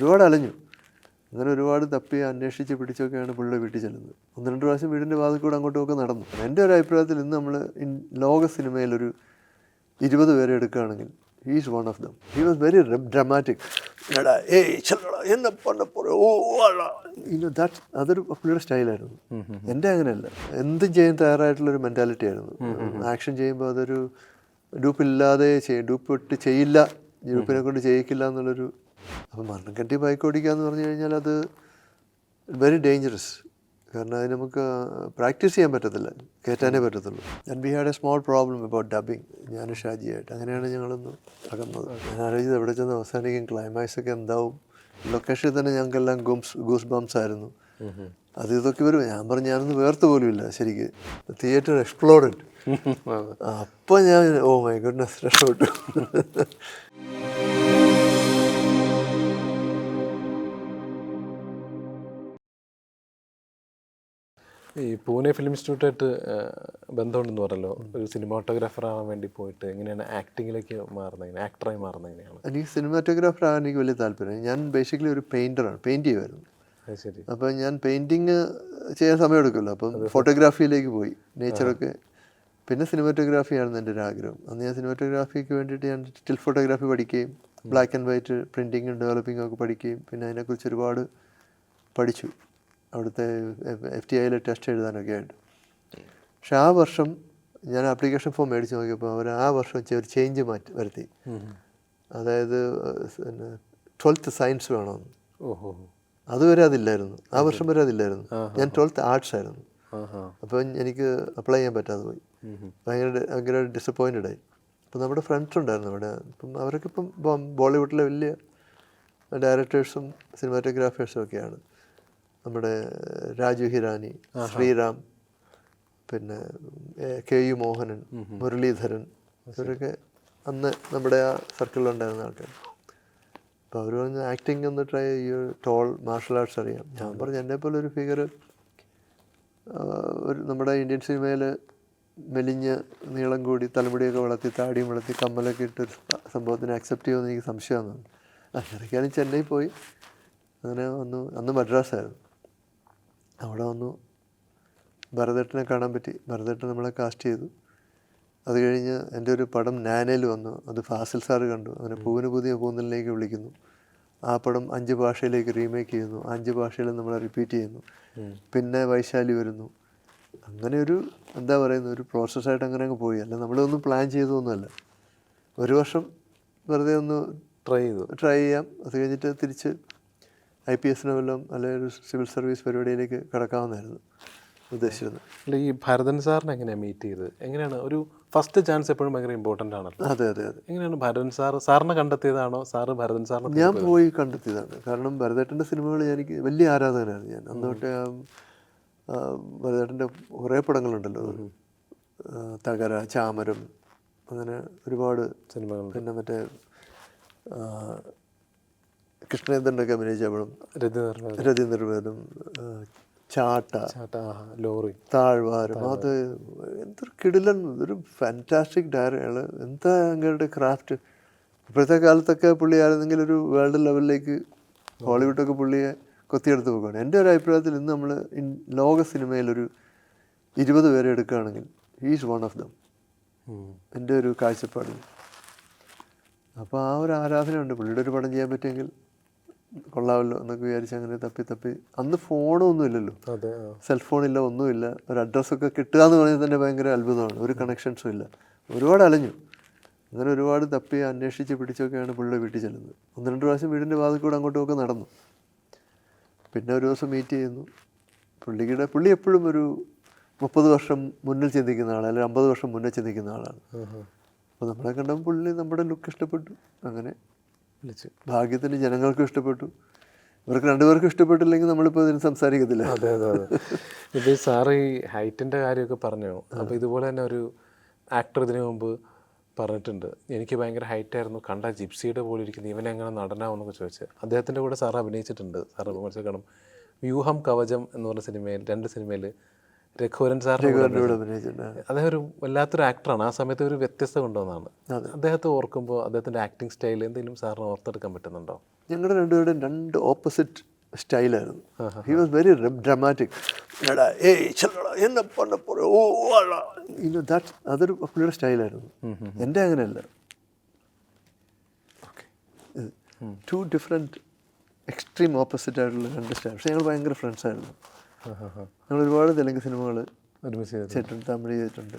ഒരുപാട് അലഞ്ഞു. അങ്ങനെ ഒരുപാട് തപ്പി അന്വേഷിച്ച് പിടിച്ചൊക്കെയാണ് പുള്ളിയുടെ വീട്ടിൽ ചെല്ലുന്നത്. ഒന്ന് രണ്ട് പ്രാവശ്യം വീടിന്റെ വാതിൽ കൂടെ അങ്ങോട്ടും ഒക്കെ നടന്നു. എന്റെ ഒരു അഭിപ്രായത്തിൽ ഇന്ന് നമ്മൾ ലോക സിനിമയിലൊരു ഇരുപത് പേരെ എടുക്കുകയാണെങ്കിൽ he's one of them he was very dramatic എടാ ചെല്ലടാ എന്നെ ഓ ദാറ്റ് അതൊരു പുള്ളിയുടെ സ്റ്റൈലായിരുന്നു. എന്റെ അങ്ങനെയല്ല. എന്തും ചെയ്യാൻ തയ്യാറായിട്ടുള്ളൊരു മെന്റാലിറ്റി ആയിരുന്നു. ആക്ഷൻ ചെയ്യുമ്പോൾ അതൊരു ഡൂപ്പില്ലാതെ ചെയ്യും ഡൂപ്പ് ഇട്ട് ചെയ്യില്ല. ഡൂപ്പിനെ കൊണ്ട് ചെയ്യിക്കില്ല എന്നുള്ളൊരു അപ്പം മരണം കെട്ടി ബൈക്ക് ഓടിക്കുക എന്ന് പറഞ്ഞു കഴിഞ്ഞാൽ അത് വെരി ഡേഞ്ചറസ് കാരണം അത് നമുക്ക് പ്രാക്ടീസ് ചെയ്യാൻ പറ്റത്തില്ല. കയറ്റാനേ പറ്റത്തുള്ളൂ. And we had a small problem about dubbing ഞാൻ ഷാജിയായിട്ട്. അങ്ങനെയാണ് ഞങ്ങളൊന്ന് അകന്നത് ഞാൻ ആലോചിച്ചത് എവിടെ ചെന്ന് അവസാനിക്കും ക്ലൈമാക്സ് ഒക്കെ എന്താവും. ലൊക്കേഷനിൽ തന്നെ ഞങ്ങൾക്കെല്ലാം ഗൂംസ് ഗൂസ് ബംസ് ആയിരുന്നു അത് ഇതൊക്കെ വരും ഞാൻ പറഞ്ഞു ഞാനൊന്ന് വേർത്ത് പോലുമില്ല ശരിക്ക്. തിയേറ്റർ എക്സ്പ്ലോർഡ് അപ്പോൾ ഞാൻ ഓ മൈ ഗുഡ്നസ് രക്ഷപ്പെട്ടു. ഈ പൂനെ ഫിലിം ഇൻസ്റ്റിറ്റ്യൂട്ടായിട്ട് ബന്ധമുണ്ടെന്ന് പറഞ്ഞല്ലോ. ഒരു സിനിമാട്ടോഗ്രാഫർ ആവാൻ വേണ്ടി പോയിട്ട് എങ്ങനെയാണ് ആക്ടിങ്ങിലേക്ക് മാറുന്നത്? എങ്ങനെ ആക്ടറായി മാറുന്നത് എങ്ങനെയാണ്? എനിക്ക് സിനിമാറ്റോഗ്രാഫർ ആവാൻ എനിക്ക് വലിയ താല്പര്യം ഞാൻ ബേസിക്കലി ഒരു പെയിന്ററാണ് പെയിന്റ് ചെയ്യുമായിരുന്നു ശരി. അപ്പം ഞാൻ പെയിന്റിങ് ചെയ്യാൻ സമയം സമയമെടുക്കുമല്ലോ അപ്പം ഫോട്ടോഗ്രാഫിയിലേക്ക് പോയി. നേച്ചറൊക്കെ പിന്നെ സിനിമാറ്റോഗ്രാഫിയായിരുന്നു എന്റെ ഒരു ആഗ്രഹം. അന്ന് ഞാൻ സിനിമാറ്റോഗ്രാഫിക്ക് വേണ്ടിയിട്ട് ഞാൻ സ്റ്റിൽ ഫോട്ടോഗ്രാഫി പഠിക്കുകയും ബ്ലാക്ക് ആൻഡ് വൈറ്റ് പ്രിന്റിങ്ങും ഡെവലപ്പിങ്ങും ഒക്കെ പഠിക്കുകയും പിന്നെ അതിനെക്കുറിച്ച് ഒരുപാട് പഠിച്ചു. അവിടുത്തെ എഫ് ടി ഐയിലെ ടെസ്റ്റ് എഴുതാനൊക്കെ ആയിട്ട്. പക്ഷെ ആ വർഷം ഞാൻ ആപ്ലിക്കേഷൻ ഫോം മേടിച്ച് നോക്കിയപ്പോൾ അവർ ആ വർഷം ഒരു ചേഞ്ച് മാറ്റി വരുത്തി. അതായത് പിന്നെ ട്വൽത്ത് സയൻസ് വേണമെന്ന്. ഓഹോ. അതുവരെ അതില്ലായിരുന്നു. ആ വർഷം വരെ അതില്ലായിരുന്നു. ഞാൻ ട്വൽത്ത് ആർട്സ് ആയിരുന്നു. ആഹാ. അപ്പോൾ എനിക്ക് അപ്ലൈ ചെയ്യാൻ പറ്റാതെ പോയി. ഭയങ്കര ഭയങ്കര ഡിസപ്പോയിന്റഡ് ആയി. അപ്പം നമ്മുടെ ഫ്രണ്ട്സ് ഉണ്ടായിരുന്നു അവിടെ. അപ്പം അവരൊക്കെ ഇപ്പം ബോളിവുഡിലെ വലിയ ഡയറക്ടേഴ്സും സിനിമാറ്റോഗ്രാഫേഴ്സും ഒക്കെയാണ്. നമ്മുടെ രാജു ഹിരാനി ശ്രീറാം പിന്നെ കെ യു മോഹനൻ മുരളീധരൻ ഇവരൊക്കെ അന്ന് നമ്മുടെ ആ സർക്കിളിലുണ്ടായിരുന്ന ആൾക്കാർ അപ്പോൾ അവർ പറഞ്ഞ ആക്ടിങ് ഒന്ന് ട്രൈ ഈ ടോൾ മാർഷൽ ആർട്സ് അറിയാം. ഞാൻ പറഞ്ഞു എന്നെ പോലെ ഒരു ഫിഗർ ഒരു നമ്മുടെ ഇന്ത്യൻ സിനിമയിൽ മെലിഞ്ഞ് നീളം കൂടി തലമുടിയൊക്കെ വളർത്തി താടിയും വളർത്തി കമ്മലൊക്കെ ഇട്ട് ഒരു സംഭവത്തിന് അക്സെപ്റ്റ് ചെയ്യുമെന്ന് എനിക്ക് സംശയമാണ്. ആ ചെന്നൈ പോയി. അങ്ങനെ വന്നു. അന്ന് മദ്രാസായിരുന്നു. അവിടെ വന്നു. ഭരതേട്ടനെ കാണാൻ പറ്റി. ഭരതേട്ടൻ നമ്മളെ കാസ്റ്റ് ചെയ്തു. അത് കഴിഞ്ഞ് എന്റെ ഒരു പടം നാനയിൽ വന്നു. അത് ഫാസിൽ സാറ് കണ്ടു. അങ്ങനെ പൂവിന് പുതിയ പൂന്തലിലേക്ക് വിളിക്കുന്നു. ആ പടം അഞ്ച് ഭാഷയിലേക്ക് റീമേക്ക് ചെയ്യുന്നു. അഞ്ച് ഭാഷയിൽ നമ്മൾ റിപ്പീറ്റ് ചെയ്യുന്നു. പിന്നെ വൈശാലി വരുന്നു. അങ്ങനെ ഒരു എന്താ പറയുന്ന ഒരു പ്രോസസ്സായിട്ട് അങ്ങനെ അങ്ങ് പോയി. അല്ല നമ്മളൊന്നും പ്ലാൻ ചെയ്തൊന്നുമല്ല ഒരു വർഷം വെറുതെ ഒന്ന് ട്രൈ ചെയ്തു. ട്രൈ ചെയ്യാം. അത് കഴിഞ്ഞിട്ട് തിരിച്ച് ഐ പി എസിനോ വല്ലതും അല്ലെങ്കിൽ ഒരു സിവിൽ സർവീസ് പരിപാടിയിലേക്ക് കടക്കാവുന്നതായിരുന്നു ഉദ്ദേശിച്ചിരുന്നത്. അല്ല ഈ ഭരതൻ സാറിനെ എങ്ങനെയാണ് മീറ്റ് ചെയ്തത് എങ്ങനെയാണ്? ഒരു ഫസ്റ്റ് ചാൻസ് എപ്പോഴും ഭയങ്കര ഇമ്പോർട്ടന്റ് ആണല്ലോ. അതെ അതെ അതെ. എങ്ങനെയാണ് ഭരതൻ സാർ സാറിനെ കണ്ടെത്തിയതാണോ? സാറ് ഭരതൻ സാറിനെ ഞാൻ പോയി കണ്ടെത്തിയതാണ്. കാരണം ഭരതേട്ടന്റെ സിനിമകൾ എനിക്ക് വലിയ ആരാധകനായിരുന്നു ഞാൻ. അന്ന് തൊട്ടേ ഭരതേട്ടന്റെ കുറേ പടങ്ങളുണ്ടല്ലോ. തകര ചാമരം അങ്ങനെ ഒരുപാട് സിനിമകൾ പിന്നെ മറ്റേ കൃഷ്ണേന്ദ്രനൊക്കെ അഭിനയിച്ച പടം രതി നിർവേദം ചാട്ടാ ലോറി. താഴ്വാരം. അത് എന്തൊരു കിടിലൻ ഒരു ഫാന്റാസ്റ്റിക് ഡയറിയാണ് എന്താ അങ്ങയുടെ ക്രാഫ്റ്റ് ഇപ്പോഴത്തെ കാലത്തൊക്കെ പുള്ളി ആയിരുന്നെങ്കിൽ ഒരു വേൾഡ് ലെവലിലേക്ക് ഹോളിവുഡൊക്കെ പുള്ളിയെ കൊത്തിയെടുത്ത് പോകുകയാണ് എന്റെ ഒരു അഭിപ്രായത്തിൽ ഇന്ന് നമ്മൾ ലോക സിനിമയിലൊരു ഇരുപത് പേരെ എടുക്കുകയാണെങ്കിൽ ഈസ് വൺ ഓഫ് ദം എന്റെ ഒരു കാഴ്ചപ്പാടിൽ. അപ്പോൾ ആ ഒരു ആരാധന ഉണ്ട് പുള്ളിയുടെ ഒരു പടം ചെയ്യാൻ പറ്റുമെങ്കിൽ കൊള്ളാമല്ലോ എന്നൊക്കെ വിചാരിച്ച് അങ്ങനെ തപ്പി തപ്പി. അന്ന് ഫോണൊന്നും ഇല്ലല്ലോ. അതെ ഇല്ല ഒന്നുമില്ല. ഒരു അഡ്രസ്സൊക്കെ കിട്ടുക എന്ന് പറയുന്നത് തന്നെ ഭയങ്കര അത്ഭുതമാണ്. ഒരു കണക്ഷൻസും ഇല്ല. ഒരുപാട് അലഞ്ഞു. അങ്ങനെ ഒരുപാട് തപ്പി അന്വേഷിച്ച് പിടിച്ചൊക്കെയാണ് പുള്ളിയുടെ വീട്ടിൽ ചെല്ലുന്നത്. ഒന്ന് രണ്ട് പ്രാവശ്യം വീടിന്റെ വാതിൽ കൂടെ അങ്ങോട്ടും ഒക്കെ നടന്നു. പിന്നെ ഒരു ദിവസം മീറ്റ് ചെയ്യുന്നു. പുള്ളിക്കിടെ പുള്ളി എപ്പോഴും ഒരു മുപ്പത് വർഷം മുന്നിൽ ചിന്തിക്കുന്ന ആളാണ്. അല്ലെങ്കിൽ അമ്പത് വർഷം മുന്നേ ചിന്തിക്കുന്ന ആളാണ്. അപ്പോൾ നമ്മളെ കണ്ടപ്പോൾ പുള്ളി നമ്മുടെ ലുക്ക് ഇഷ്ടപ്പെട്ടു. അങ്ങനെ വിളിച്ചു. ഭാഗ്യത്തിന് ജനങ്ങൾക്കും ഇഷ്ടപ്പെട്ടു. ഇവർക്ക് രണ്ടുപേർക്കും ഇഷ്ടപ്പെട്ടില്ലെങ്കിൽ നമ്മളിപ്പോൾ ഇതിന് സംസാരിക്കത്തില്ല. അതെ അതെ അതെ. ഇപ്പോൾ ഈ സാറ് ഈ ഹൈറ്റിന്റെ കാര്യമൊക്കെ പറഞ്ഞു. അപ്പോൾ ഇതുപോലെ തന്നെ ഒരു ആക്ടർ ഇതിനു മുമ്പ് പറഞ്ഞിട്ടുണ്ട്. എനിക്ക് ഭയങ്കര ഹൈറ്റായിരുന്നു കണ്ട ജിപ്സിയുടെ പോലെ ഇരിക്കുന്നു. ഇവൻ എങ്ങനെ നടനാവെന്നൊക്കെ ചോദിച്ച്. അദ്ദേഹത്തിന്റെ കൂടെ സാർ അഭിനയിച്ചിട്ടുണ്ട്. സാറ് മനസ്സിലാക്കണം വ്യൂഹം കവചം എന്ന് പറഞ്ഞ സിനിമയിൽ രണ്ട് സിനിമയിൽ രഘുവരൻ സാർ കൂടെ അഭിനയിച്ചിട്ടുണ്ട്. അദ്ദേഹം ഒരു വല്ലാത്തൊരു ആക്ടറാണ് ആ സമയത്ത് ഒരു വ്യത്യസ്ത കൊണ്ടുവന്നതാണ്. അദ്ദേഹത്തെ ഓർക്കുമ്പോൾ അദ്ദേഹത്തിന്റെ ആക്ടിങ് സ്റ്റൈൽ എന്തെങ്കിലും സാറിന് ഓർത്തെടുക്കാൻ പറ്റുന്നുണ്ടോ? ഞങ്ങളുടെ രണ്ടുപേരും രണ്ട് ഓപ്പോസിറ്റ് സ്റ്റൈലായിരുന്നു ഹി വാസ് വെരി ഡ്രമാറ്റിക് എന്നെ ഓ ഇന്ന് ദാറ്റ് അതൊരു പുള്ളിയുടെ സ്റ്റൈലായിരുന്നു എന്റെ അങ്ങനെയല്ല. ടു ഡിഫറെന്റ് എക്സ്ട്രീം ഓപ്പോസിറ്റ് ആയിട്ടുള്ള രണ്ട് സ്റ്റൈൽ പക്ഷേ ഞങ്ങൾ ഭയങ്കര ഫ്രണ്ട്സ് ആയിരുന്നു. ഞങ്ങൾ ഒരുപാട് തെലുങ്ക് സിനിമകൾ ഒരുമിച്ച്. ചെയ്തിട്ടുണ്ട്. തമിഴ് ചെയ്തിട്ടുണ്ട്.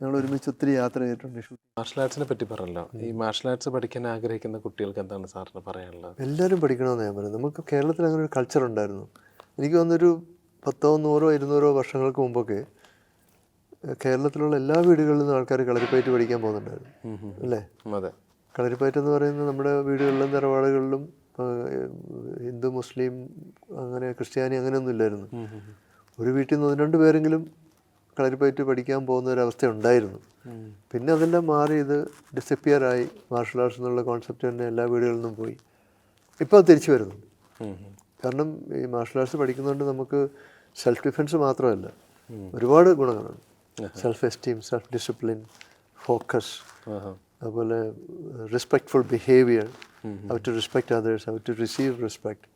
ഞങ്ങൾ ഒരുമിച്ച് ഒത്തിരി യാത്ര ചെയ്തിട്ടുണ്ട്. മാർഷൽ ആർട്സിനെ പറ്റി പറഞ്ഞല്ലോ. ഈ മാർഷൽ ആർട്സ് പഠിക്കാൻ ആഗ്രഹിക്കുന്ന കുട്ടികൾക്ക് എന്താണ് സാറിന് പറയാനുള്ളത്? എല്ലാവരും പഠിക്കണമെന്ന് ഞാൻ പറയുന്നത് നമുക്ക് കേരളത്തിൽ അങ്ങനെ ഒരു കൾച്ചർ ഉണ്ടായിരുന്നു. എനിക്ക് തോന്നുന്നൊരു പത്തോ നൂറോ ഇരുന്നൂറോ വർഷങ്ങൾക്ക് മുമ്പൊക്കെ കേരളത്തിലുള്ള എല്ലാ വീടുകളിലും നിന്നും ആൾക്കാർ കളരിപ്പയറ്റ് പഠിക്കാൻ പോകുന്നുണ്ടായിരുന്നു. അല്ലേ? അതെ. കളരിപ്പയറ്റ് എന്ന് പറയുന്നത് നമ്മുടെ വീടുകളിലും തറവാടുകളിലും ഏഹ് ഹിന്ദു മുസ്ലിം അങ്ങനെ ക്രിസ്ത്യാനി അങ്ങനെയൊന്നും ഇല്ലായിരുന്നു. ഒരു വീട്ടിൽ നിന്ന് രണ്ട് പേരെങ്കിലും കളരിപ്പയറ്റ് പഠിക്കാൻ പോകുന്ന ഒരു അവസ്ഥ ഉണ്ടായിരുന്നു. പിന്നെ അതെല്ലാം മാറി ഇത് ഡിസപ്പിയർ ആയി. മാർഷൽ ആർട്സ് എന്നുള്ള കോൺസെപ്റ്റ് തന്നെ എല്ലാ വീടുകളിൽ നിന്നും പോയി. ഇപ്പോൾ അത് തിരിച്ചു വരുന്നു. കാരണം ഈ മാർഷൽ ആർട്സ് പഠിക്കുന്നതുകൊണ്ട് നമുക്ക് സെൽഫ് ഡിഫെൻസ് മാത്രമല്ല ഒരുപാട് ഗുണങ്ങളാണ്. Self esteem self discipline focus അതുപോലെ respectful behaviour how to respect others how to receive respect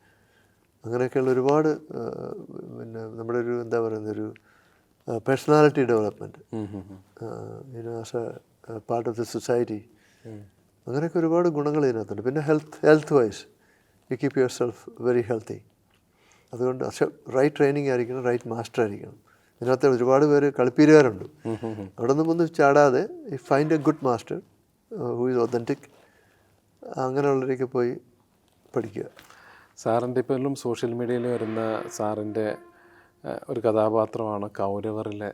അങ്ങനെയൊക്കെയുള്ള ഒരുപാട് പിന്നെ നമ്മുടെ ഒരു എന്താ പറയുന്ന ഒരു personality development as a part of the society അങ്ങനെയൊക്കെ ഒരുപാട് ഗുണങ്ങൾ ഇതിനകത്തുണ്ട്. പിന്നെ health health wise you keep yourself very healthy അതുകൊണ്ട് പക്ഷെ റൈറ്റ് ട്രെയിനിങ് ആയിരിക്കണം റൈറ്റ് മാസ്റ്റർ ആയിരിക്കണം. ഇതിനകത്ത് ഒരുപാട് പേര് കളിപ്പീരുകാരുണ്ട്. അവിടെ നിന്നും ഒന്ന് ചാടാതെ find a good master who is authentic അങ്ങനെയുള്ളവരൊക്കെ പോയി പഠിക്കുക. സാറിന്റെ ഇപ്പോഴും സോഷ്യൽ മീഡിയയിൽ വരുന്ന സാറിന്റെ ഒരു കഥാപാത്രമാണ് കൗരവറിലെ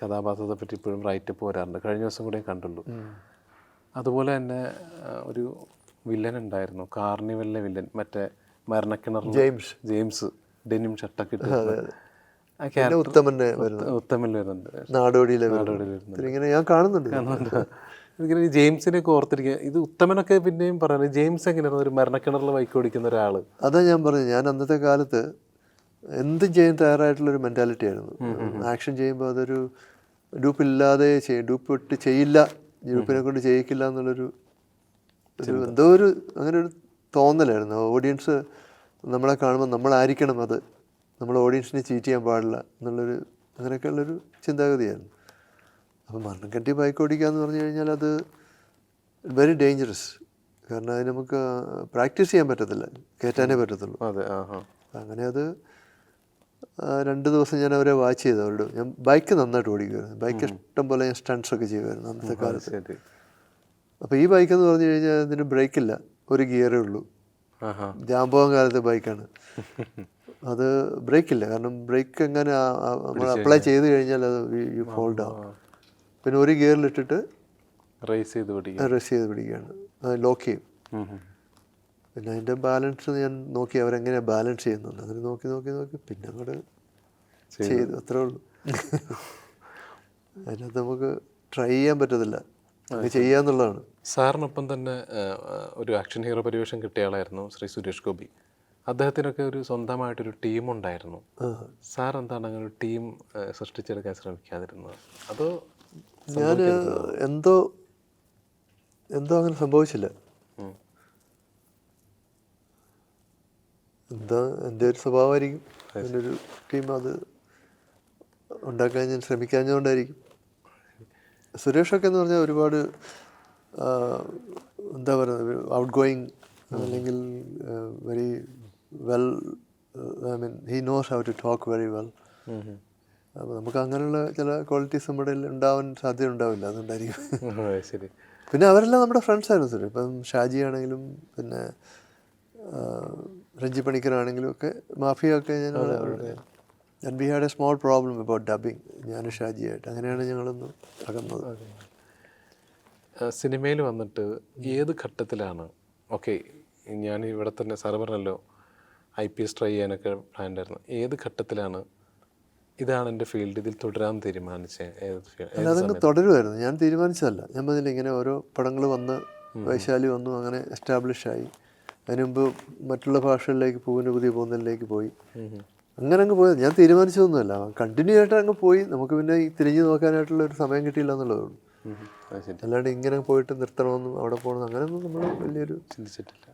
കഥാപാത്രത്തെ പറ്റി ഇപ്പോഴും റൈറ്റ് വരാറുണ്ട്. കഴിഞ്ഞ ദിവസം കൂടെ കണ്ടുള്ളൂ. അതുപോലെ തന്നെ ഒരു വില്ലൻ ഉണ്ടായിരുന്നു. കാർണിവലിലെ വില്ലൻ മറ്റേ മരണക്കിണർ ജെയിംസ്. ജെയിംസ്. ഡെനിം ഷർട്ടൊക്കെ ഉത്തമന്റെ ഉത്തമിൽ വരുന്നുണ്ട്. നാടോടിയിലെ നാടോടിയിൽ ഇങ്ങനെ ഞാൻ കാണുന്നുണ്ട്. എനിക്കിങ്ങനെ ജെയിംസിനെ ഓർത്തിരിക്കുക. ഇത് ഉത്തമനൊക്കെ പിന്നെയും പറയുന്നത് ജെയിംസ് എങ്ങനെയാണ് ഒരു മരണക്കിണറിൽ ബൈക്ക് ഓടിക്കുന്ന ഒരാൾ അതാ ഞാൻ പറഞ്ഞു ഞാൻ അന്നത്തെ കാലത്ത് എന്തും ചെയ്യാൻ തയ്യാറായിട്ടുള്ളൊരു മെന്റാലിറ്റി ആയിരുന്നു. ആക്ഷൻ ചെയ്യുമ്പോൾ അതൊരു ഡൂപ്പില്ലാതെ ചെയ്യും ഡ്യൂപ്പ് ഇട്ട് ചെയ്യില്ല. ഡൂപ്പിനെ കൊണ്ട് ചെയ്യിക്കില്ല എന്നുള്ളൊരു ഒരു എന്തോ ഒരു അങ്ങനെ ഒരു തോന്നലായിരുന്നു. ഓഡിയൻസ് നമ്മളെ കാണുമ്പോൾ നമ്മളായിരിക്കണം അത്. നമ്മൾ ഓഡിയൻസിനെ ചീറ്റ് ചെയ്യാൻ പാടില്ല എന്നുള്ളൊരു അങ്ങനെയൊക്കെയുള്ളൊരു ചിന്താഗതിയായിരുന്നു. അപ്പോൾ മരണം കെട്ടി ബൈക്ക് ഓടിക്കുക എന്ന് പറഞ്ഞു കഴിഞ്ഞാൽ അത് വെരി ഡേഞ്ചറസ് കാരണം അത് നമുക്ക് പ്രാക്ടീസ് ചെയ്യാൻ പറ്റത്തില്ല. കയറ്റാനേ പറ്റത്തുള്ളൂ. അതെ അങ്ങനെ അത് രണ്ട് ദിവസം ഞാൻ അവരെ വാച്ച് ചെയ്തു അവരോട്. ഞാൻ ബൈക്ക് നന്നായിട്ട് ഓടിക്കുമായിരുന്നു ബൈക്ക് ഇഷ്ടം പോലെ ഞാൻ സ്റ്റൺസ് ഒക്കെ ചെയ്യുമായിരുന്നു അന്നത്തെ കാലത്ത്. അപ്പോൾ ഈ ബൈക്ക് എന്ന് പറഞ്ഞു കഴിഞ്ഞാൽ ഇതിന് ബ്രേക്കില്ല ഒരു ഗിയറേ ഉള്ളൂ. ജാമ്പോകം കാലത്തെ ബൈക്കാണ് അത് ബ്രേക്കില്ല കാരണം ബ്രേക്ക് എങ്ങനെ നമ്മൾ അപ്ലൈ ചെയ്ത് കഴിഞ്ഞാൽ അത് യു ആവും പിന്നെ ഒരു ഗിയറിലിട്ടിട്ട് റേസ് ചെയ്ത് പിടിക്കുക. റേസ് ചെയ്ത് പിടിക്കുകയാണ്. ലോക്ക് ചെയ്യും. പിന്നെ അതിന്റെ ബാലൻസ് ഞാൻ നോക്കി അവരെങ്ങനെയാണ് ബാലൻസ് ചെയ്യുന്നുണ്ട് അങ്ങനെ നോക്കി നോക്കി നോക്കി പിന്നെ അങ്ങോട്ട് ചെയ്തു. അത്രേ ഉള്ളൂ. അതിനകത്ത് നമുക്ക് ട്രൈ ചെയ്യാൻ പറ്റത്തില്ല. അത് ചെയ്യാന്നുള്ളതാണ്. സാറിനൊപ്പം തന്നെ ഒരു ആക്ഷൻ ഹീറോ പരിവേഷം കിട്ടിയ ആളായിരുന്നു ശ്രീ സുരേഷ് ഗോപി. അദ്ദേഹത്തിനൊക്കെ ഒരു സ്വന്തമായിട്ടൊരു ടീം ഉണ്ടായിരുന്നു. സാർ എന്താണ് അങ്ങനെ ഒരു ടീം സൃഷ്ടിച്ചെടുക്കാൻ ശ്രമിക്കാതിരുന്നത്? അതോ ഞാൻ എന്തോ എന്തോ അങ്ങനെ സംഭവിച്ചില്ല. എന്താ എന്റെ ഒരു സ്വഭാവമായിരിക്കും. എന്റെ ഒരു ടീം അത് ഉണ്ടാക്കാൻ ഞാൻ ശ്രമിക്കാഞ്ഞതുകൊണ്ടായിരിക്കും. സുരേഷൊക്കെ എന്ന് പറഞ്ഞാൽ ഒരുപാട് എന്താ പറയുന്നത് ഔട്ട് ഗോയിങ് അല്ലെങ്കിൽ very well I mean he knows how to talk very well. അപ്പോൾ നമുക്ക് അങ്ങനെയുള്ള ചില ക്വാളിറ്റീസ് നമ്മുടെ ഉണ്ടാവാൻ സാധ്യത ഉണ്ടാവില്ല അതുകൊണ്ടായിരിക്കും ശരി. പിന്നെ അവരെല്ലാം നമ്മുടെ ഫ്രണ്ട്സ് ആയിരുന്നു സാർ ഇപ്പം ഷാജി ആണെങ്കിലും പിന്നെ രഞ്ജി പണിക്കറാണെങ്കിലും ഒക്കെ മാഫിയൊക്കെ ഞാൻ ഞാൻ we had a small problem ഇപ്പോൾ ഡബിങ് ഞാൻ ഷാജിയായിട്ട് അങ്ങനെയാണ് ഞങ്ങളൊന്ന് അകന്നത്. സിനിമയിൽ വന്നിട്ട് ഏത് ഘട്ടത്തിലാണ്? ഓക്കെ ഞാൻ ഇവിടെ തന്നെ സാറ് പറഞ്ഞല്ലോ ഐ പി എസ് ട്രൈ ചെയ്യാനൊക്കെ പ്ലാൻ ഉണ്ടായിരുന്നു ഏത് ഘട്ടത്തിലാണ് ഇതാണ് എന്റെ ഫീൽഡ്. ഇതിൽ തുടരാൻ തീരുമാനിച്ചത് അതങ്ങ് തുടരുമായിരുന്നു ഞാൻ തീരുമാനിച്ചതല്ല. ഞാൻ പറഞ്ഞില്ല ഇങ്ങനെ ഓരോ പടങ്ങൾ വന്ന് വൈശാലി വന്നു അങ്ങനെ എസ്റ്റാബ്ലിഷ് ആയി. അതിനുമുമ്പ് മറ്റുള്ള ഭാഷകളിലേക്ക് പോകുന്ന പുതിയ പോകുന്നതിലേക്ക് പോയി. അങ്ങനെ അങ്ങ് പോയത്. ഞാൻ തീരുമാനിച്ചതൊന്നുമല്ല. കണ്ടിന്യൂ ആയിട്ട് അങ്ങ് പോയി. നമുക്ക് പിന്നെ ഈ തിരിഞ്ഞു നോക്കാനായിട്ടുള്ള ഒരു സമയം കിട്ടിയില്ല എന്നുള്ളതേ ഉള്ളൂ. അല്ലാണ്ട് ഇങ്ങനെ പോയിട്ട് നിർത്തണമെന്നും അവിടെ പോകണമെന്നും അങ്ങനെയൊന്നും നമ്മൾ വലിയൊരു ചിന്തിച്ചിട്ടില്ല.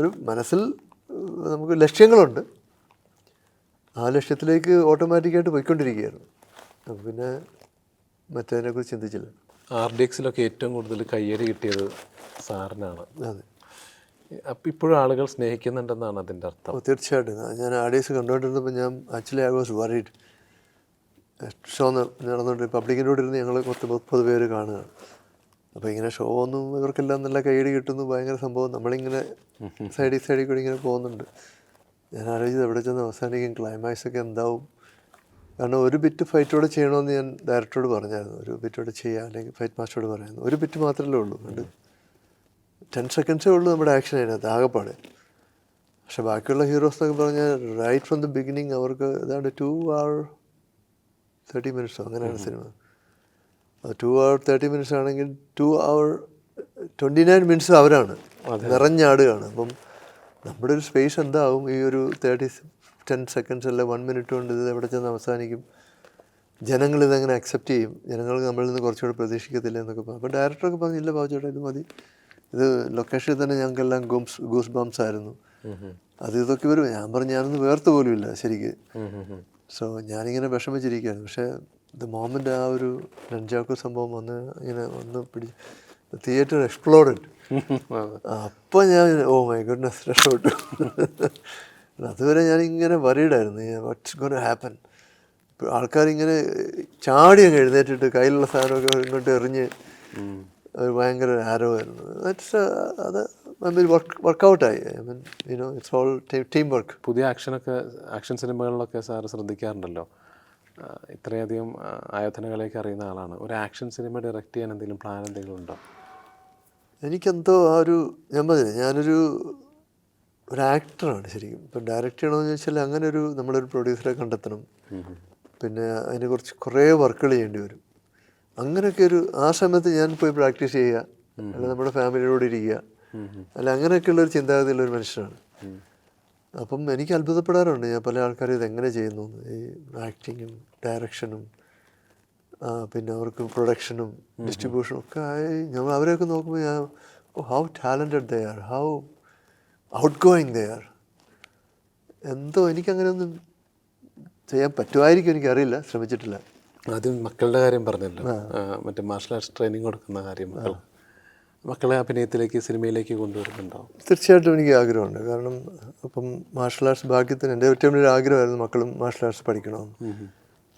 ഒരു മനസ്സിൽ നമുക്ക് ലക്ഷ്യങ്ങളുണ്ട്. ആ ലക്ഷ്യത്തിലേക്ക് ഓട്ടോമാറ്റിക്കായിട്ട് പോയിക്കൊണ്ടിരിക്കുകയായിരുന്നു. അപ്പോൾ പിന്നെ മറ്റതിനെക്കുറിച്ച് ചിന്തിച്ചില്ല. ആർ ഡി എക്സിലൊക്കെ ഏറ്റവും കൂടുതൽ കയ്യേറി കിട്ടിയത് സാറിനാണ്. അതെ. അപ്പം ഇപ്പോഴും ആളുകൾ സ്നേഹിക്കുന്നുണ്ടെന്നാണ് അതിന്റെ അർത്ഥം. ഓ തീർച്ചയായിട്ടും. ആ, ഡി എക്സ് കണ്ടുകൊണ്ടിരുന്നപ്പോൾ ഞാൻ actually I was worried. Show നടന്നുകൊണ്ട് പബ്ലിക്കിന്റെ കൂടെ ഇരുന്ന് ഞങ്ങൾ പത്ത് മുപ്പത് പേര് കാണുകയാണ് അപ്പോൾ ഇങ്ങനെ ഷോ ഒന്നും ഇവർക്കെല്ലാം നല്ല കയ്യടി കിട്ടുന്നു. ഭയങ്കര സംഭവം. നമ്മളിങ്ങനെ സൈഡിൽ സൈഡിൽ കൂടി ഇങ്ങനെ പോകുന്നുണ്ട്. ഞാൻ ആലോചിച്ചത് എവിടെ ചെന്ന് അവസാനിക്കും ക്ലൈമാക്സ് ഒക്കെ എന്താവും? കാരണം ഒരു ബിറ്റ് ഫൈറ്റോടെ ചെയ്യണമെന്ന് ഞാൻ ഡയറക്ടറോട് പറഞ്ഞായിരുന്നു. ഒരു ബിറ്റോടെ ചെയ്യുക അല്ലെങ്കിൽ ഫൈറ്റ് മാസ്റ്ററോട് പറയായിരുന്നു ഒരു ബിറ്റ് മാത്രമല്ലേ ഉള്ളൂ കണ്ട് ടെൻ സെക്കൻഡ്സേ ഉള്ളൂ നമ്മുടെ ആക്ഷൻ അതിനകത്ത് ആകെപ്പാടെ. പക്ഷെ ബാക്കിയുള്ള ഹീറോസ് എന്നൊക്കെ പറഞ്ഞാൽ റൈറ്റ് ഫ്രം ദ ബിഗിനിങ് അവർക്ക് ഏതാണ്ട് ടു അവർ തേർട്ടി മിനിറ്റ്സോ അങ്ങനെയാണ് സിനിമ അത് ടു അവർ തേർട്ടി മിനിറ്റ്സ് ആണെങ്കിൽ two hour twenty nine minutes അവരാണ്. നിറഞ്ഞാടുകയാണ് അപ്പം നമ്മുടെ ഒരു സ്പേസ് എന്താവും? ഈ ഒരു തേർട്ടി ടെൻ സെക്കൻഡ്സ് അല്ല വൺ മിനിറ്റ് കൊണ്ട് ഇത് എവിടെ ചെന്ന് അവസാനിക്കും? ജനങ്ങൾ ഇതെങ്ങനെ അക്സെപ്റ്റ് ചെയ്യും. ജനങ്ങൾക്ക് നമ്മളിൽ നിന്ന് കുറച്ചുകൂടെ പ്രതീക്ഷിക്കത്തില്ല എന്നൊക്കെ പറഞ്ഞു അപ്പോൾ ഡയറക്ടറൊക്കെ പറഞ്ഞു ഇല്ല ബാബുചേട്ടാ ഇത് മതി. ഇത് ലൊക്കേഷനിൽ തന്നെ ഞങ്ങൾക്കെല്ലാം ഗൂംസ് ഗൂസ് ബംസ് ആയിരുന്നു അത് ഇതൊക്കെ വരും. ഞാൻ പറഞ്ഞു ഞാനൊന്ന് വേർത്ത് പോലും ഇല്ല ശരിക്ക്. സോ ഞാനിങ്ങനെ വിഷമിച്ചിരിക്കുകയാണ്. പക്ഷേ ദ മോമെന്റ് ആ ഒരു നഞ്ചാക്കു സംഭവം വന്ന് ഇങ്ങനെ വന്ന് പിടി തിയേറ്റർ എക്സ്പ്ലോഡഡ് അപ്പോൾ ഞാൻ ഓ മൈ ഗുഡ്നസ് രക്ഷപ്പെട്ടു. അതുവരെ ഞാനിങ്ങനെ വറീഡായിരുന്നു. Watts gone happen. ആൾക്കാരിങ്ങനെ ചാടി അങ്ങ് എഴുന്നേറ്റിട്ട് കയ്യിലുള്ള സാധനമൊക്കെ ഇങ്ങോട്ട് എറിഞ്ഞ് ഒരു ഭയങ്കര ആരോഗ്യമായിരുന്നു. ദാറ്റ്സ് അത് I mean work വർക്കൗട്ടായി I mean you know it's all team work പുതിയ ആക്ഷനൊക്കെ ആക്ഷൻ സിനിമകളിലൊക്കെ സാറ് ശ്രദ്ധിക്കാറുണ്ടല്ലോ. ഇത്രയധികം ആയോധനകളെയൊക്കെ അറിയുന്ന ആളാണ്. ഒരു ആക്ഷൻ സിനിമ ഡയറക്റ്റ് ചെയ്യാൻ എന്തെങ്കിലും പ്ലാൻ എന്തെങ്കിലും ഉണ്ടോ? എനിക്കെന്തോ ആ ഒരു ഞാൻ പറഞ്ഞില്ല ഞാനൊരു ഒരു ആക്ടറാണ് ശരിക്കും. ഇപ്പം ഡയറക്റ്റ് ചെയ്യണമെന്ന് ചോദിച്ചാൽ അങ്ങനെ ഒരു നമ്മളൊരു പ്രൊഡ്യൂസറെ കണ്ടെത്തണം. പിന്നെ അതിനെ കുറച്ച് കുറേ വർക്കുകൾ ചെയ്യേണ്ടി വരും. അങ്ങനെയൊക്കെ ഒരു ആ സമയത്ത് ഞാൻ പോയി പ്രാക്ടീസ് ചെയ്യുക. അല്ല നമ്മുടെ ഫാമിലിയോട് ഇരിക്കുക. അല്ല അങ്ങനെയൊക്കെയുള്ള ഒരു ചിന്താഗതിയുള്ള ഒരു മനുഷ്യനാണ്. അപ്പം എനിക്ക് അത്ഭുതപ്പെടാറുണ്ട്. ഞാൻ പല ആൾക്കാരും ഇതെങ്ങനെ ചെയ്യുന്നു? ഈ ആക്ടിങ്ങും ഡയറക്ഷനും പിന്നെ അവർക്ക് പ്രൊഡക്ഷനും ഡിസ്ട്രിബ്യൂഷനും ഒക്കെ ആയി. ഞങ്ങൾ അവരെയൊക്കെ നോക്കുമ്പോൾ ഞാൻ ഓ how talented they are how outgoing they are എന്തോ എനിക്കങ്ങനെയൊന്നും ചെയ്യാൻ പറ്റുമായിരിക്കും എനിക്കറിയില്ല. ശ്രമിച്ചിട്ടില്ല. ആദ്യം മക്കളുടെ കാര്യം പറഞ്ഞല്ലോ. മറ്റേ മാർഷൽ ആർട്സ് ട്രെയിനിങ് കൊടുക്കുന്ന കാര്യം മക്കൾ. മക്കളെ അഭിനയത്തിലേക്ക് സിനിമയിലേക്ക് കൊണ്ടുവരുന്നുണ്ടാവും. തീർച്ചയായിട്ടും എനിക്ക് ആഗ്രഹമുണ്ട്. കാരണം അപ്പം മാർഷൽ ആർട്സ് ഭാഗ്യത്തിന് എന്റെ ഏറ്റവും വലിയൊരു ആഗ്രഹമായിരുന്നു മക്കളും മാർഷൽ ആർട്സ് പഠിക്കണമെന്ന്.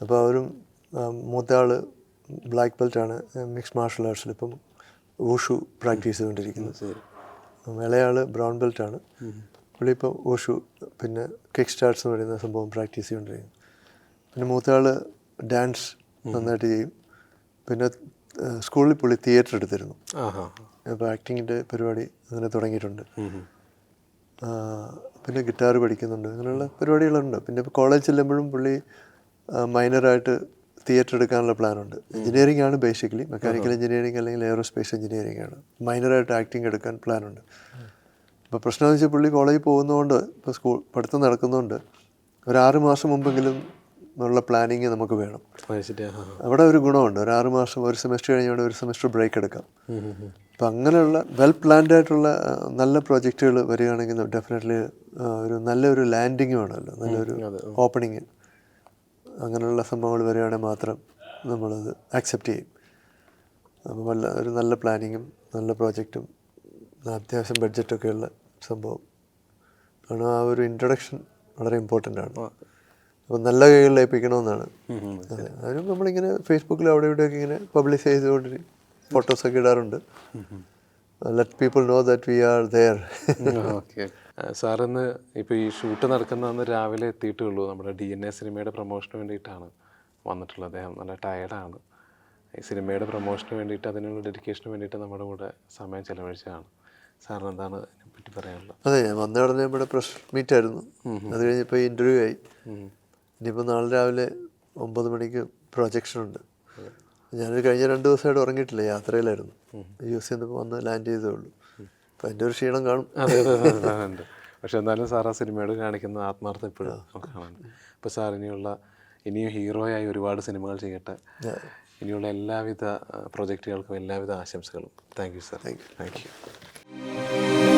അപ്പോൾ അവരും ആൾ ബ്ലാക്ക് ബെൽറ്റാണ് മിക്സ് മാർഷൽ ആർട്സിൽ ഇപ്പം ഊഷു പ്രാക്ടീസ് ചെയ്തുകൊണ്ടിരിക്കുന്നത് ഇളയാൾ ബ്രൗൺ ബെൽറ്റാണ്. പുള്ളി ഇപ്പോൾ ഊഷു പിന്നെ കിക്ക് സ്റ്റാർട്സ് എന്ന് പറയുന്ന സംഭവം പ്രാക്ടീസ് ചെയ്തുകൊണ്ടിരിക്കുന്നു. പിന്നെ മൂത്ത ഡാൻസ് നന്നായിട്ട് ചെയ്യും. പിന്നെ സ്കൂളിൽ പുള്ളി തിയേറ്റർ എടുത്തിരുന്നു. അപ്പോൾ ആക്ടിങ്ങിന്റെ പരിപാടി അങ്ങനെ തുടങ്ങിയിട്ടുണ്ട്. പിന്നെ ഗിറ്റാർ പഠിക്കുന്നുണ്ട്. അങ്ങനെയുള്ള പരിപാടികളുണ്ട്. പിന്നെ ഇപ്പോൾ കോളേജ് ചെല്ലുമ്പോഴും പുള്ളി മൈനറായിട്ട് തിയേറ്റർ എടുക്കാനുള്ള പ്ലാനുണ്ട് എഞ്ചിനീയറിംഗ് ആണ് ബേസിക്കലി മെക്കാനിക്കൽ എഞ്ചിനീയറിംഗ് അല്ലെങ്കിൽ എയറോസ്പേസ് എഞ്ചിനീയറിംഗ് ആണ്. മൈനറായിട്ട് ആക്ടിങ് എടുക്കാൻ പ്ലാനുണ്ട് അപ്പോൾ പ്രശ്നം എന്ന് വെച്ചാൽ പുള്ളി കോളേജിൽ പോകുന്നതുകൊണ്ട് ഇപ്പോൾ സ്കൂൾ പഠിത്തം നടക്കുന്നതുകൊണ്ട് ഒരു ആറ് മാസം മുമ്പെങ്കിലും ഉള്ള പ്ലാനിങ് നമുക്ക് വേണം. അവിടെ ഒരു ഗുണമുണ്ട്. ഒരു ആറ് മാസം ഒരു സെമസ്റ്റർ കഴിഞ്ഞാൽ ഒരു സെമസ്റ്റർ ബ്രേക്ക് എടുക്കാം. അപ്പം അങ്ങനെയുള്ള വെൽ പ്ലാൻഡ് ആയിട്ടുള്ള നല്ല പ്രോജക്റ്റുകൾ വരികയാണെങ്കിൽ ഡെഫിനറ്റ്ലി ഒരു നല്ലൊരു ലാൻഡിങ് വേണമല്ലോ. നല്ലൊരു ഓപ്പണിങ് അങ്ങനെയുള്ള സംഭവങ്ങൾ വരികയാണെങ്കിൽ മാത്രം നമ്മളത് ആക്സെപ്റ്റ് ചെയ്യും. അപ്പോൾ നല്ല ഒരു നല്ല പ്ലാനിങ്ങും നല്ല പ്രോജക്റ്റും അത്യാവശ്യം ബഡ്ജറ്റൊക്കെയുള്ള സംഭവം. കാരണം ആ ഒരു ഇൻട്രൊഡക്ഷൻ വളരെ ഇമ്പോർട്ടന്റ് ആണ്. അപ്പോൾ നല്ല കൈകളിൽ ഏൽപ്പിക്കണമെന്നാണ്. അതെ. അതിനും നമ്മളിങ്ങനെ ഫേസ്ബുക്കിൽ അവിടെ ഇവിടെയൊക്കെ ഇങ്ങനെ പബ്ലിഷ് ചെയ്തുകൊണ്ട് ഫോട്ടോസൊക്കെ ഇടാറുണ്ട്. Let people know that we are there okay സാറിന്ന് ഇപ്പോൾ ഈ ഷൂട്ട് നടക്കുന്ന അന്ന് രാവിലെ എത്തിയിട്ടേ ഉള്ളൂ നമ്മുടെ ഡി എൻ എ സിനിമയുടെ പ്രൊമോഷന് വേണ്ടിയിട്ടാണ് വന്നിട്ടുള്ളത്. അദ്ദേഹം നല്ല ടയർഡാണ് ഈ സിനിമയുടെ പ്രൊമോഷന് വേണ്ടിയിട്ട് അതിനുള്ള ഡെഡിക്കേഷന് വേണ്ടിയിട്ട് നമ്മുടെ കൂടെ സമയം ചെലവഴിച്ചതാണ്. സാറിന് എന്താണ് ഇതിനെപ്പറ്റി പറയാനുള്ളത്? അതെ ഞാൻ വന്ന ഉടനെ ഇവിടെ പ്രസ് മീറ്റ് ആയിരുന്നു. അത് കഴിഞ്ഞപ്പോൾ ഇന്റർവ്യൂ ആയി. ഇനിയിപ്പോൾ നാളെ രാവിലെ ഒമ്പത് മണിക്ക് പ്രൊജക്ഷൻ ഉണ്ട്. ഞാനൊരു കഴിഞ്ഞ രണ്ട് ദിവസമായിട്ട് ഉറങ്ങിയിട്ടില്ല യാത്രയിലായിരുന്നു. യു എസ് വന്ന് ലാൻഡ് ചെയ്തേ ഉള്ളൂ. അപ്പം അതിന്റെ ഒരു ക്ഷീണം കാണും. പക്ഷെ എന്നാലും സാർ ആ സിനിമയോട് കാണിക്കുന്ന ആത്മാർത്ഥം ഇപ്പോഴും നമുക്ക് അപ്പോൾ സാർ ഇനിയുള്ള ഇനിയും ഹീറോയായി ഒരുപാട് സിനിമകൾ ചെയ്യട്ടെ. ഇനിയുള്ള എല്ലാവിധ പ്രൊജക്റ്റുകൾക്കും എല്ലാവിധ ആശംസകളും. Thank you sir. Thank you. Thank you.